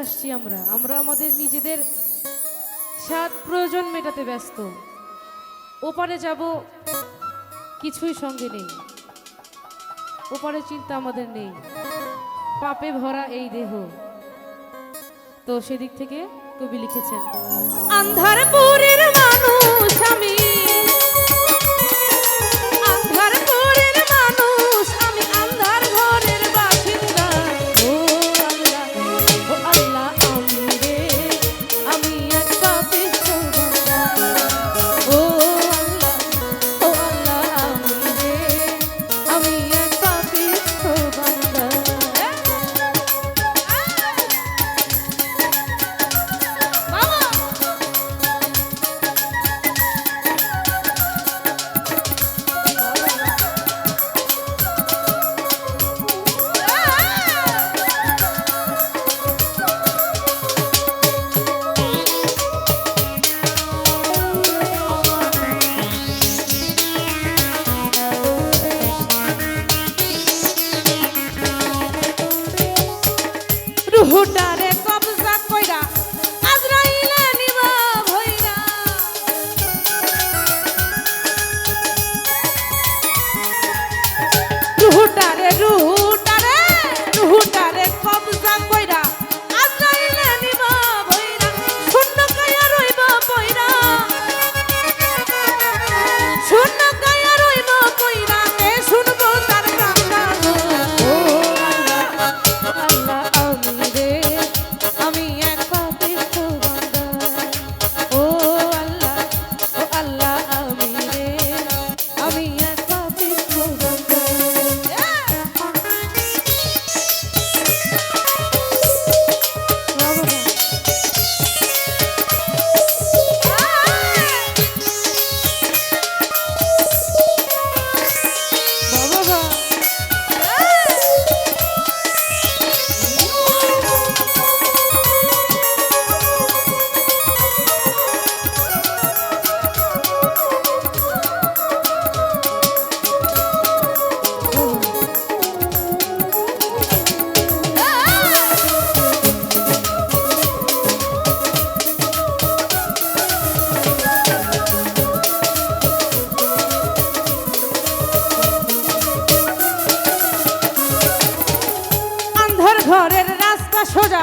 আসছি আমরা। আমরা আমাদের নিজেদের সাত প্রয়োজন মেটাতে ব্যস্ত। ওপারে যাব, কিছুই সঙ্গে নেই। ওপারে চিন্তা আমাদের নেই। পাপে ভরা এই দেহ। তো সেদিক থেকে কবি লিখেছেন, আন্ধারপুরের মানুষ সোজা